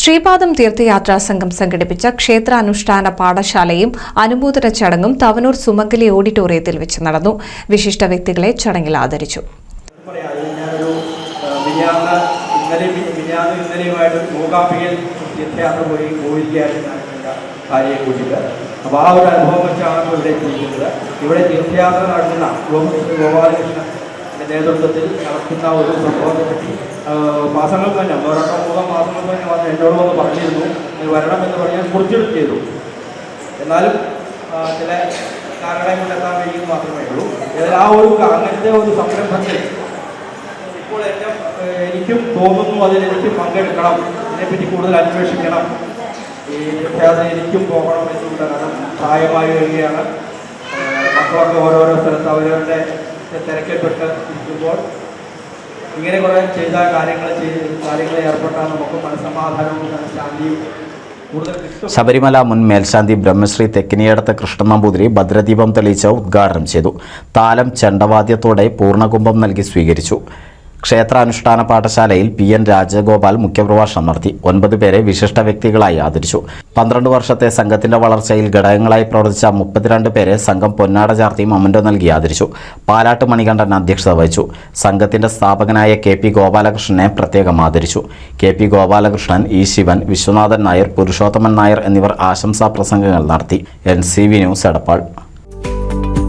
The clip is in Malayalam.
ശ്രീപാദം തീർത്ഥയാത്രാ സംഘം സംഘടിപ്പിച്ച ക്ഷേത്രാനുഷ്ഠാന പാഠശാലയും അനുമോദന ചടങ്ങും തവനൂർ സുമംഗലി ഓഡിറ്റോറിയത്തിൽ വെച്ച് നടന്നു. വിശിഷ്ട വ്യക്തികളെ ചടങ്ങിൽ ആദരിച്ചു. അപ്പോൾ ആ ഒരു അനുഭവം വെച്ചാണ് ഇവിടെ ചെയ്യുന്നത് ഇവിടെ തീർത്ഥയാത്ര നടത്തുന്ന ഗോപാലകൃഷ്ണന്റെ നേതൃത്വത്തിൽ നടക്കുന്ന ഒരു സംഭവത്തെ പറ്റി ആ, മാസങ്ങൾക്ക് തന്നെ ഒരൊക്കെ മൂന്നോ മാസങ്ങൾക്ക് തന്നെ വന്ന് എന്നോട് വന്ന് പറഞ്ഞിരുന്നു. "നിങ്ങൾ വരണം എന്ന് പറഞ്ഞാൽ കുറിച്ചെടുത്ത് ചെയ്തു. എന്നാലും ചില കാരണങ്ങൾ കൊണ്ടെത്താൻ കഴിയുമെന്ന് മാത്രമേ ഉള്ളൂ. ഏതായാലും ആ ഒരു അങ്ങനത്തെ ഒരു സംരംഭത്തിൽ ഇപ്പോൾ എന്റെ എനിക്കും തോന്നുന്നു അതിലെനിക്ക് പങ്കെടുക്കണം. ഇതിനെപ്പറ്റി കൂടുതൽ അന്വേഷിക്കണം. ഈ വിദ്യാഭ്യാസം എനിക്കും പോകണം എന്നുള്ള കാരണം പ്രായമായി വരികയാണ്. മക്കളൊക്കെ ഓരോരോ സ്ഥലത്ത് അവരവരുടെ തിരക്കിൽപ്പെട്ട് ഇരിക്കുമ്പോൾ ഇങ്ങനെ കുറേ ചെയ്ത കാര്യങ്ങൾ ചെയ്ത് കാര്യങ്ങളിൽ ഏർപ്പെട്ടാൽ നമുക്ക് മനസ്സമാധാനവും ശാന്തിയും കൂടുതൽ ശബരിമല മുൻ മേൽശാന്തി ബ്രഹ്മശ്രീ തെക്കിനിയടത്ത് കൃഷ്ണൻ നമ്പൂതിരി ഭദ്രദീപം തെളിയിച്ച് ഉദ്ഘാടനം ചെയ്തു. താലം ചെണ്ടവാദ്യത്തോടെ പൂർണകുംഭം നൽകി സ്വീകരിച്ചു. ക്ഷേത്രാനുഷ്ഠാന പാഠശാലയിൽ പി എൻ രാജഗോപാൽ മുഖ്യപ്രഭാഷണം നടത്തി. ഒൻപത് പേരെ വിശിഷ്ട വ്യക്തികളായി ആദരിച്ചു. പന്ത്രണ്ട് വർഷത്തെ സംഘത്തിന്റെ വളർച്ചയിൽ ഘടകങ്ങളായി പ്രവർത്തിച്ച മുപ്പത്തിരണ്ട് പേരെ സംഘം പൊന്നാട ചാർത്തി മമന്റോ നൽകി ആദരിച്ചു. പാലാട്ട് മണികണ്ഠൻ അധ്യക്ഷത വഹിച്ചു. സംഘത്തിന്റെ സ്ഥാപകനായ കെ പി ഗോപാലകൃഷ്ണനെ പ്രത്യേകം ആദരിച്ചു. K P Gopalakrishnan E Sivan Viswanathan Nair Purushothaman Nair എന്നിവർ ആശംസാ പ്രസംഗങ്ങൾ നടത്തി. N C V news Edappal.